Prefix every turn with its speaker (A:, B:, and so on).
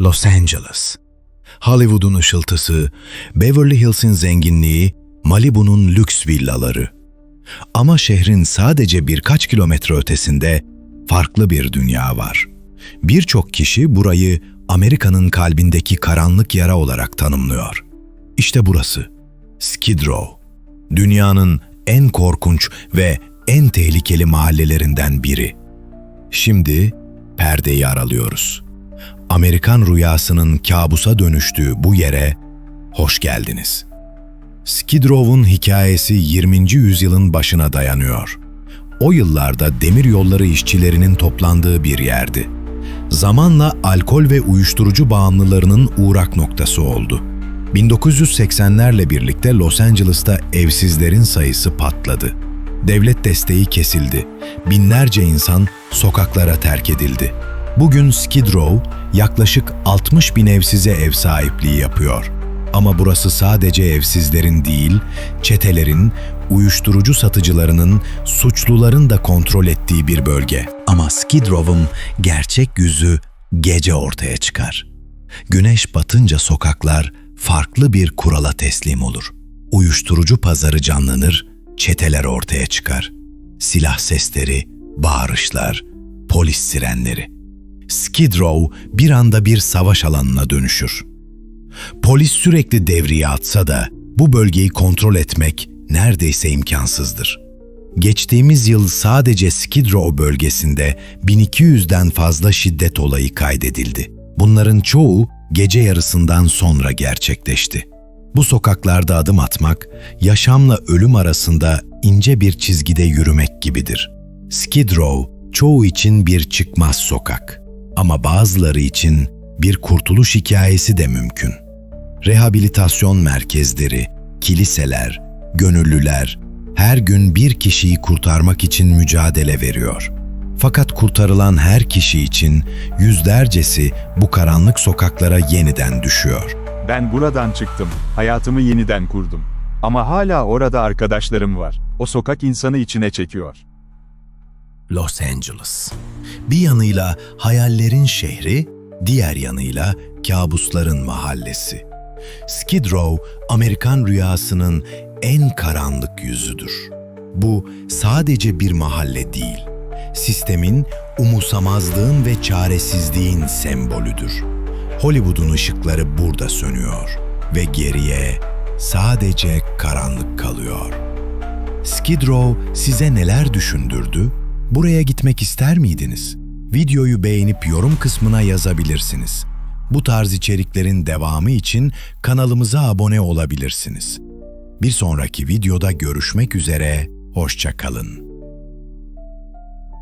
A: Los Angeles. Hollywood'un ışıltısı, Beverly Hills'in zenginliği, Malibu'nun lüks villaları. Ama şehrin sadece birkaç kilometre ötesinde farklı bir dünya var. Birçok kişi burayı Amerika'nın kalbindeki karanlık yara olarak tanımlıyor. İşte burası, Skid Row. Dünyanın en korkunç ve en tehlikeli mahallelerinden biri. Şimdi perdeyi aralıyoruz. Amerikan rüyasının kabusa dönüştüğü bu yere hoş geldiniz. Skid Row'un hikayesi 20. yüzyılın başına dayanıyor. O yıllarda demir yolları işçilerinin toplandığı bir yerdi. Zamanla alkol ve uyuşturucu bağımlılarının uğrak noktası oldu. 1980'lerle birlikte Los Angeles'ta evsizlerin sayısı patladı. Devlet desteği kesildi. Binlerce insan sokaklara terk edildi. Bugün Skid Row yaklaşık 60 bin evsize ev sahipliği yapıyor. Ama burası sadece evsizlerin değil, çetelerin, uyuşturucu satıcılarının, suçluların da kontrol ettiği bir bölge. Ama Skid Row'un gerçek yüzü gece ortaya çıkar. Güneş batınca sokaklar farklı bir kurala teslim olur. Uyuşturucu pazarı canlanır, çeteler ortaya çıkar. Silah sesleri, bağırışlar, polis sirenleri. Skid Row bir anda bir savaş alanına dönüşür. Polis sürekli devriye atsa da bu bölgeyi kontrol etmek neredeyse imkansızdır. Geçtiğimiz yıl sadece Skid Row bölgesinde 1200'den fazla şiddet olayı kaydedildi. Bunların çoğu gece yarısından sonra gerçekleşti. Bu sokaklarda adım atmak, yaşamla ölüm arasında ince bir çizgide yürümek gibidir. Skid Row, çoğu için bir çıkmaz sokak. Ama bazıları için bir kurtuluş hikayesi de mümkün. Rehabilitasyon merkezleri, kiliseler, gönüllüler her gün bir kişiyi kurtarmak için mücadele veriyor. Fakat kurtarılan her kişi için yüzlercesi bu karanlık sokaklara yeniden düşüyor.
B: Ben buradan çıktım. Hayatımı yeniden kurdum. Ama hala orada arkadaşlarım var. O sokak insanı içine çekiyor.
A: Los Angeles. Bir yanıyla hayallerin şehri, diğer yanıyla kabusların mahallesi. Skid Row, Amerikan rüyasının en karanlık yüzüdür. Bu sadece bir mahalle değil, sistemin, umursamazlığın ve çaresizliğin sembolüdür. Hollywood'un ışıkları burada sönüyor ve geriye sadece karanlık kalıyor. Skid Row size neler düşündürdü? Buraya gitmek ister miydiniz? Videoyu beğenip yorum kısmına yazabilirsiniz. Bu tarz içeriklerin devamı için kanalımıza abone olabilirsiniz. Bir sonraki videoda görüşmek üzere, hoşça kalın.